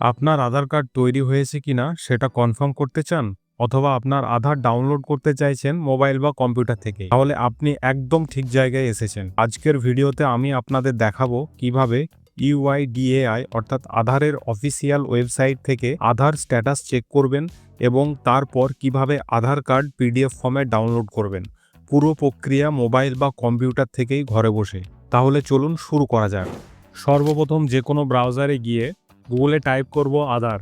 আপনার আধার কার্ড তৈরি হয়েছে কিনা সেটা কনফার্ম করতে চান অথবা আপনার আধার ডাউনলোড করতে চাইছেন মোবাইল বা কম্পিউটার থেকে, তাহলে আপনি একদম ঠিক জায়গায় এসেছেন। আজকের ভিডিওতে আমি আপনাদের দেখাবো কীভাবে ইউআইডিএআই অর্থাৎ আধারের অফিসিয়াল ওয়েবসাইট থেকে আধার স্ট্যাটাস চেক করবেন এবং তারপর কীভাবে আধার কার্ড পিডিএফ ফর্মে ডাউনলোড করবেন। পুরো প্রক্রিয়া মোবাইল বা কম্পিউটার থেকেই ঘরে বসে। তাহলে চলুন শুরু করা যাক। সর্বপ্রথম যে কোনো ব্রাউজারে গিয়ে গুগলে টাইপ করব আধার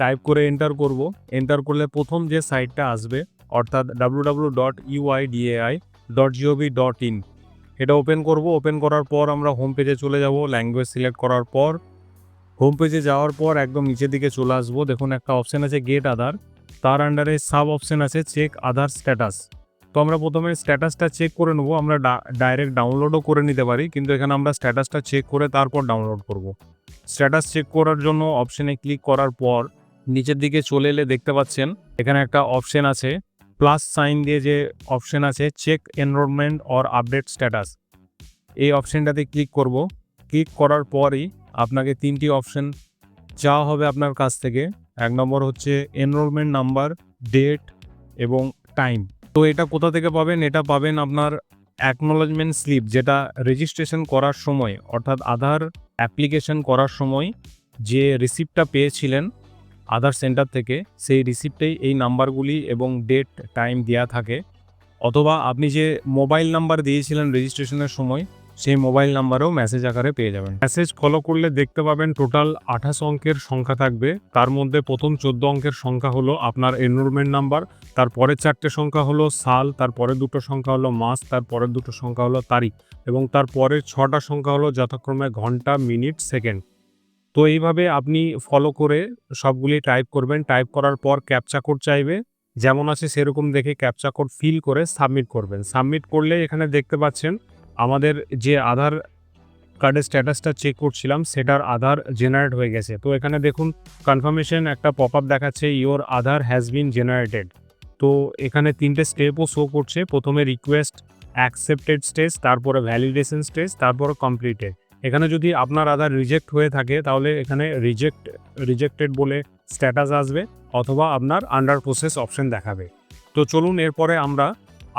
টাইপ করে এন্টার করব। এন্টার করলে প্রথম যে সাইটটা আসবে, অর্থাৎ W W dot UIDAI dot G O V dot in এটা ওপেন করব। ওপেন করার পর আমরা হোম পেজে চলে যাব ল্যাঙ্গুয়েজ সিলেক্ট করার পর হোম পেজে যাওয়ার পর একদম নিচের দিকে চলে আসব। দেখুন একটা অপশান আছে গেট আধার তার আন্ডারে সাব অপশন আছে চেক আধার স্ট্যাটাস তো আমরা প্রথমে স্ট্যাটাসটা চেক করে নেব। আমরা ডাইরেক্ট ডাউনলোডও করে নিতে পারি, কিন্তু এখানে আমরা স্ট্যাটাসটা চেক করে তারপর ডাউনলোড করব। স্ট্যাটাস চেক করার জন্য অপশানে ক্লিক করার পর নিচের দিকে চলে এলে দেখতে পাচ্ছেন, এখানে একটা অপশান আছে। প্লাস সাইন দিয়ে যে অপশান আছে check enrolment or update status এই অপশানটাতে ক্লিক করব। ক্লিক করার পরই আপনাকে তিনটি অপশান চাওয়া হবে আপনার কাছ থেকে। এক নম্বর হচ্ছে এনরোলমেন্ট নাম্বার ডেট এবং টাইম তো এটা কোথা থেকে পাবেন? এটা পাবেন আপনার অ্যাকনোলজমেন্ট স্লিপ যেটা রেজিস্ট্রেশন করার সময়, অর্থাৎ আধার অ্যাপ্লিকেশন করার সময় যে রিসিপ্টটা পেয়েছিলেন আধার সেন্টার থেকে, সেই রিসিপ্টেই এই নাম্বারগুলি এবং ডেট টাইম দেওয়া থাকে। অথবা আপনি যে মোবাইল নাম্বার দিয়েছিলেন রেজিস্ট্রেশনের সময় সেই মোবাইল নাম্বারেও মেসেজ আকারে পেয়ে যাবেন। মেসেজ ফলো করলে দেখতে পাবেন টোটাল আঠাশ অঙ্কের সংখ্যা থাকবে। তার মধ্যে প্রথম চোদ্দ অঙ্কের সংখ্যা হলো আপনার এনরোলমেন্ট নাম্বার তারপরের চারটে সংখ্যা হলো সাল তারপরের দুটো সংখ্যা হলো মাস তারপরের দুটো সংখ্যা হলো তারিখ এবং তারপরের ছটা সংখ্যা হলো যথাক্রমে ঘণ্টা, মিনিট, সেকেন্ড। তো এইভাবে আপনি ফলো করে সবগুলি টাইপ করবেন। টাইপ করার পর ক্যাপচা কোড চাইবে। যেমন আছে সেরকম দেখে ক্যাপচা কোড ফিল করে সাবমিট করবেন। সাবমিট করলে এখানে দেখতে পাচ্ছেন আমাদের যে আধার কার্ডের স্ট্যাটাসটা চেক করছিলাম, সেটার আধার জেনারেট হয়ে গেছে। তো এখানে দেখুন কনফার্মেশন একটা পপ আপ দেখাচ্ছে your Aadhaar has been generated তো এখানে তিনটে স্টেপও শো করছে। প্রথমে রিকোয়েস্ট অ্যাকসেপ্টেড স্টেজ তারপরে ভ্যালিডেশন স্টেজ তারপরে কমপ্লিটেড এখানে যদি আপনার আধার রিজেক্ট হয়ে থাকে, তাহলে এখানে রিজেক্ট রিজেক্টেড বলে স্ট্যাটাস আসবে, অথবা আপনার আন্ডার প্রসেস অপশন দেখাবে। তো চলুন, এরপরে আমরা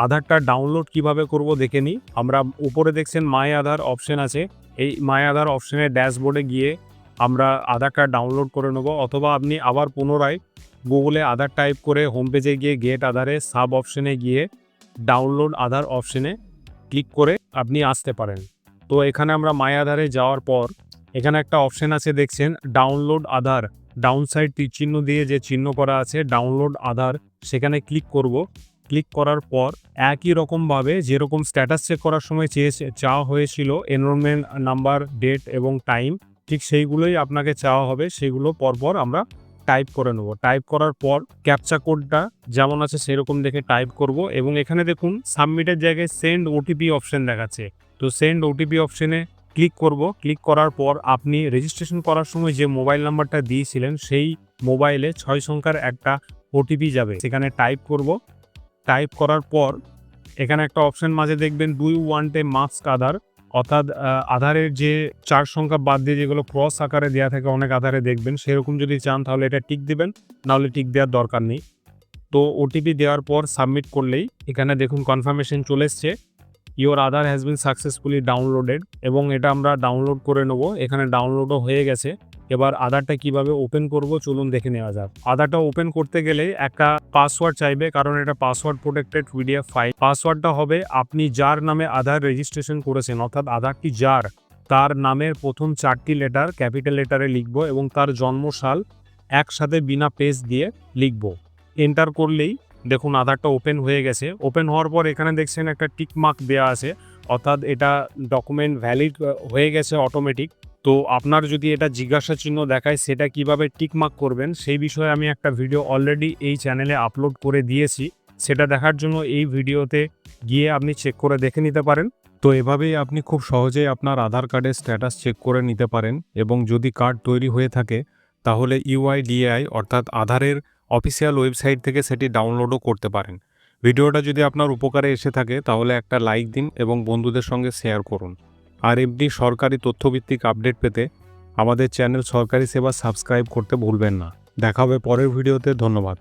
আধারটা ডাউনলোড কীভাবে করব দেখে নিই। আমরা উপরে দেখছেন মাই আধার অপশন আছে। এই মাই আধার অপশনের ড্যাশবোর্ডে গিয়ে আমরা আধার কার্ড ডাউনলোড করে নেব। অথবা আপনি আবার পুনরায় গুগলে আধার টাইপ করে হোম পেজে গিয়ে গেট আধারে সাব অপশনে গিয়ে ডাউনলোড আধার অপশনে ক্লিক করে আপনি আসতে পারেন। তো এখানে আমরা মাই আধারে যাওয়ার পর এখানে একটা অপশন আছে দেখছেন ডাউনলোড আধার ডাউন সাইড তীর চিহ্ন দিয়ে যে চিহ্ন করা আছে ডাউনলোড আধার সেখানে ক্লিক করব। ক্লিক করার পর একই রকমভাবে যেরকম স্ট্যাটাস চেক করার সময় চেয়েছে, চাওয়া হয়েছিল এনরোলমেন্ট নাম্বার ডেট এবং টাইম ঠিক সেইগুলোই আপনাকে চাওয়া হবে, সেগুলো পরপর আমরা টাইপ করে নেব। টাইপ করার পর ক্যাপচা কোডটা যেমন আছে সেরকম দেখে টাইপ করব এবং এখানে দেখুন সাবমিটের জায়গায় সেন্ড ওটিপি অপশন দেখাচ্ছে। তো সেন্ড ওটিপি অপশনে ক্লিক করব ক্লিক করার পর আপনি রেজিস্ট্রেশন করার সময় যে মোবাইল নাম্বারটা দিয়েছিলেন, সেই মোবাইলে ছয় সংখ্যার একটা ওটিপি যাবে। সেখানে টাইপ করব টাইপ করার পর, এখানে একটা অপশন মাঝে দেখবেন দুই ওয়ান্টে মাস্ক আধার? অর্থাৎ আধারের যে চার সংখ্যা বাদ দিয়ে যেগুলো ক্রস আকারে দেওয়া থাকে, অনেক আধারে দেখবেন। সেরকম যদি চান, তাহলে এটা টিক দেবেন। নাহলে টিক দেওয়ার দরকার নেই। তো ওটিপি দেওয়ার পর সাবমিট করলেই এখানে দেখুন কনফার্মেশন চলে এসছে। Your Aadhaar has been successfully downloaded এবং এটা আমরা ডাউনলোড করে নেব। এখানে ডাউনলোডও হয়ে গেছে। এবার আধারটা কীভাবে ওপেন করব চলুন দেখে নেওয়া যাক। আধারটা ওপেন করতে গেলে একটা পাসওয়ার্ড চাইবে, কারণ এটা পাসওয়ার্ড প্রোটেক্টেড পিডিএফ ফাইল পাসওয়ার্ডটা হবে আপনি যার নামে আধার রেজিস্ট্রেশন করেছেন, অর্থাৎ আধারটি যার, তার নামের প্রথম চারটি লেটার ক্যাপিটাল লেটারে লিখব এবং তার জন্মসাল একসাথে বিনা পেজ দিয়ে লিখব। এন্টার করলেই দেখুন আধারটা ওপেন হয়ে গেছে। ওপেন হওয়ার পর এখানে দেখছেন একটা টিক মার্ক দেওয়া আছে, অর্থাৎ এটা ডকুমেন্ট ভ্যালিড হয়ে গেছে অটোমেটিক তো আপনার যদি এটা জিজ্ঞাসা চিহ্ন দেখায় সেটা কীভাবে টিকমার্ক করবেন, সেই বিষয়ে আমি একটা ভিডিও অলরেডি এই চ্যানেলে আপলোড করে দিয়েছি। সেটা দেখার জন্য এই ভিডিওতে গিয়ে আপনি চেক করে দেখে নিতে পারেন। তো এভাবেই আপনি খুব সহজেই আপনার আধার কার্ডের স্ট্যাটাস চেক করে নিতে পারেন এবং যদি কার্ড তৈরি হয়ে থাকে, তাহলে ইউআইডিআই অর্থাৎ আধারের অফিসিয়াল ওয়েবসাইট থেকে সেটি ডাউনলোডও করতে পারেন। ভিডিওটা যদি আপনার উপকারে এসে থাকে, তাহলে একটা লাইক দিন এবং বন্ধুদের সঙ্গে শেয়ার করুন। আর এমনি সরকারি তথ্যভিত্তিক আপডেট পেতে আমাদের চ্যানেল সরকারি সেবা সাবস্ক্রাইব করতে ভুলবেন না। দেখা হবে পরের ভিডিওতে, ধন্যবাদ।